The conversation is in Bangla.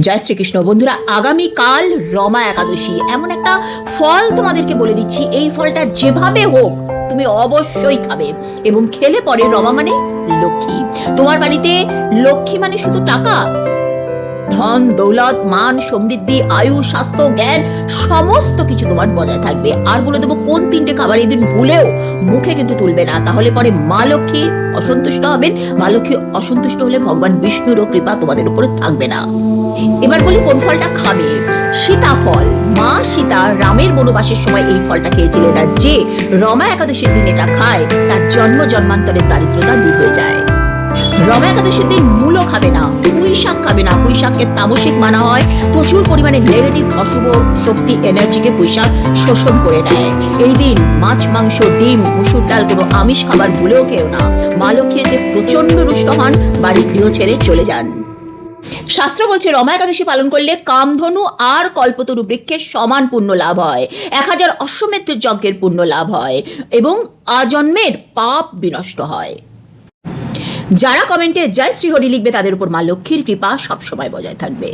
জয় শ্রীকৃষ্ণ। বন্ধুরা, আগামীকাল রমা একাদশী। এমন একটা ফল তোমাদেরকে বলে দিচ্ছি, এই ফলটা যেভাবে হোক তুমি অবশ্যই খাবে এবং খেলে পরে রমা মানে লক্ষ্মী। তোমার বাড়িতে লক্ষ্মী মানে শুধু টাকা? ধন, দৌলত, মান, সমৃদ্ধি, আয়ু, স্বাস্থ্য, জ্ঞান, সমস্ত কিছু তোমার বজায় থাকবে। আর বলে দেবো, কোন তিনটে খাবার এই দিন ভুলেও মুখে কিন্তু তুলবে না। তাহলে পরে মা লক্ষ্মী অসন্তুষ্ট হবেন। মা লক্ষ্মী অসন্তুষ্ট হলে ভগবান বিষ্ণুরও কৃপা তোমাদের উপরে থাকবে না। এবার বলি, কোন ফলটা খাবে? সীতাফল। মা সীতা রামের বনবাসের সময় এই ফলটা খেয়েছিলেন আর যে রমা একাদশীর দিন এটা খায়, তার জন্ম জন্মান্তরের দারিদ্রতা দূর হয়ে যায়। রমা একাদশীর দিন মূলও খাবে না পুঁই শাক খাবে না শাককে তামসিক মানা হয়। প্রচুর পরিমাণে নেগেটিভ অশুভ শক্তি এনার্জিকে শাক শোষণ করে নেয়। এই দিন মাছ, মাংস, ডিম, মুসুর ডাল কোনো আমিষ খাবার ভুলেও খেও না। মা লক্ষ্মী এতে প্রচণ্ড রুষ্ট হন, বাড়ির গৃহ ছেড়ে চলে যান। শাস্ত্র বলছে, রমা একাদশী পালন করলে কামধনু আর কল্পতরু বৃক্ষের সমান পুণ্য লাভ হয়। এক হাজার অশ্বমেধ যজ্ঞের পুণ্য লাভ হয় এবং আজন্মের পাপ বিনষ্ট হয়। যারা কমেন্টে জয় শ্রীহরি লিখবে তাদের উপর মা লক্ষ্মীর কৃপা সবসময় বজায় থাকবে।